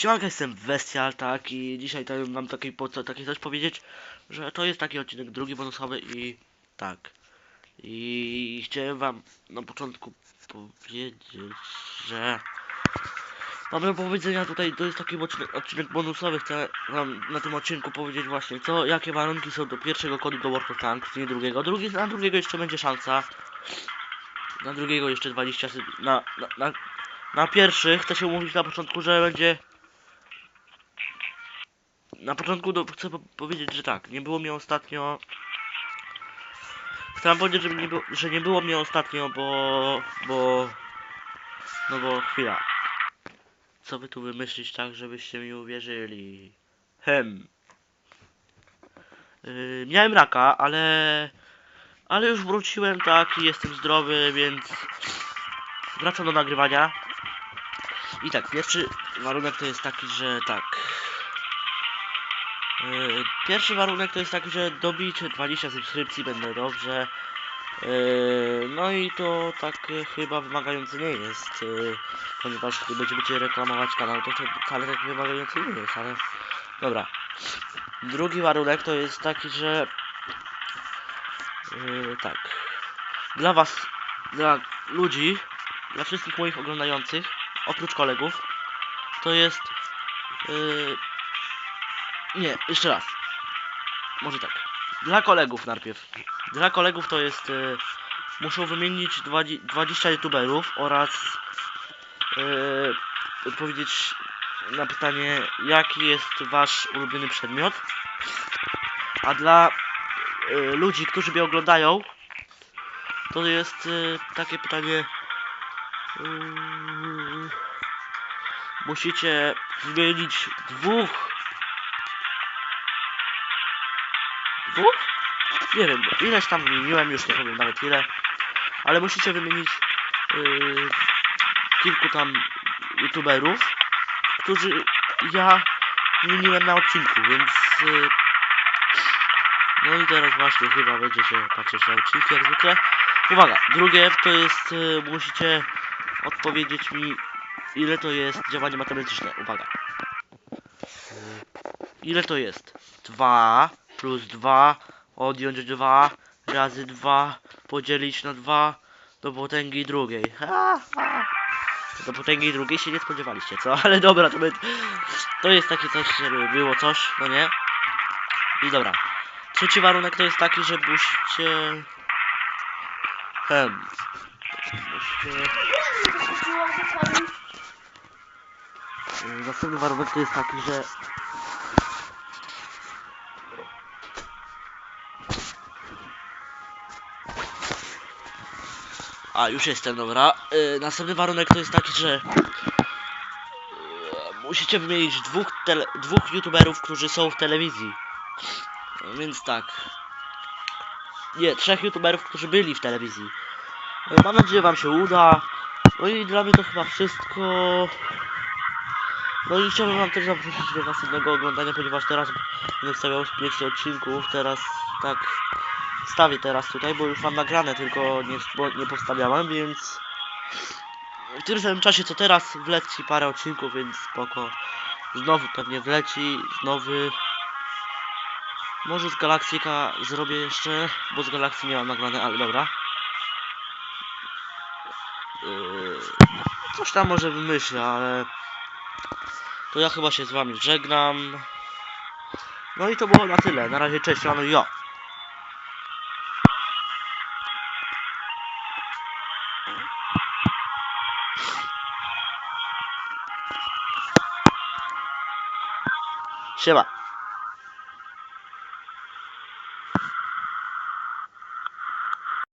Siemanka, jestem Bestial, tak, i dzisiaj to mam taki, po co, coś powiedzieć, że to jest taki odcinek drugi bonusowy i tak. I chciałem wam na początku powiedzieć, że mam do powiedzenia tutaj, to jest taki odcinek, odcinek bonusowy, chcę wam na tym odcinku powiedzieć właśnie co, jakie warunki są do pierwszego kodu do World of Tanks, nie drugiego. Drugi, na drugiego jeszcze będzie szansa. Na drugiego jeszcze 20 sy- na, na, na, na pierwszy chcę się umówić na początku, że będzie na początku do, chcę po powiedzieć, że tak, nie było mnie ostatnio. Chcę powiedzieć, że nie, było, że nie było mnie ostatnio, bo. bo. No bo chwila. Co by tu wymyślić tak, żebyście mi uwierzyli? Hem. Yy, miałem raka, ale. Ale już wróciłem tak i jestem zdrowy, więc. Wracam do nagrywania. I tak, pierwszy warunek to jest taki, że tak. Yy, Pierwszy warunek to jest taki, że dobicie 20 subskrypcji będę dobrze. Yy, No i to tak yy, chyba wymagające nie jest, ponieważ gdy będziecie reklamować kanał, to wcale tak wymagające nie jest, ale dobra. Drugi warunek to jest taki, że tak. Dla was, dla ludzi, dla wszystkich moich oglądających, oprócz kolegów, to jest nie, jeszcze raz. Może tak. Dla kolegów najpierw. Dla kolegów to jest. Y, muszą wymienić 20 20 youtuberów oraz y, odpowiedzieć na pytanie, jaki jest wasz ulubiony przedmiot. A dla y, ludzi, którzy mnie oglądają, to jest y, takie pytanie. y, musicie wymienić dwóch Dwóch? Nie wiem, ileś tam wymieniłem, już nie powiem nawet ile. Ale musicie wymienić yy, kilku tam youtuberów, którzy ja wymieniłem na odcinku, więc... Yy, no i teraz właśnie chyba będziecie patrzeć na odcinki jak zwykle. Uwaga, drugie to jest, yy, musicie odpowiedzieć mi ile to jest działanie matematyczne. Uwaga. Ile to jest? 2 plus 2 odjąć 2 razy 2 podzielić na 2 do potęgi drugiej. Ha, ha. Do potęgi drugiej się nie spodziewaliście, co? Ale dobra, to, by, to jest takie coś, żeby było coś, no nie? I dobra. Trzeci warunek to jest taki, że musicie... Hem. Musicie... Następny warunek to jest taki, że A, już jestem, dobra. Yy, następny warunek to jest taki, że yy, musicie wymienić dwóch, tele, dwóch youtuberów, którzy są w telewizji. Więc tak. Nie, trzech youtuberów, którzy byli w telewizji. Yy, mam nadzieję, wam się uda. No i dla mnie to chyba wszystko. No i chciałbym wam też zaprosić do następnego oglądania, ponieważ teraz będę stawiał 5 odcinków, teraz tak stawię teraz tutaj, bo już mam nagrane, tylko nie, bo nie więc w tym samym czasie co teraz wleci parę odcinków, więc spoko. Znowu pewnie wleci, znowu może z Galaktyka zrobię jeszcze, bo z Galakcji nie mam nagrane, ale dobra. Yy, coś tam może wymyślę, ale to ja chyba się z wami żegnam. No i to było na tyle. Na razie cześć, no i jo. Siema.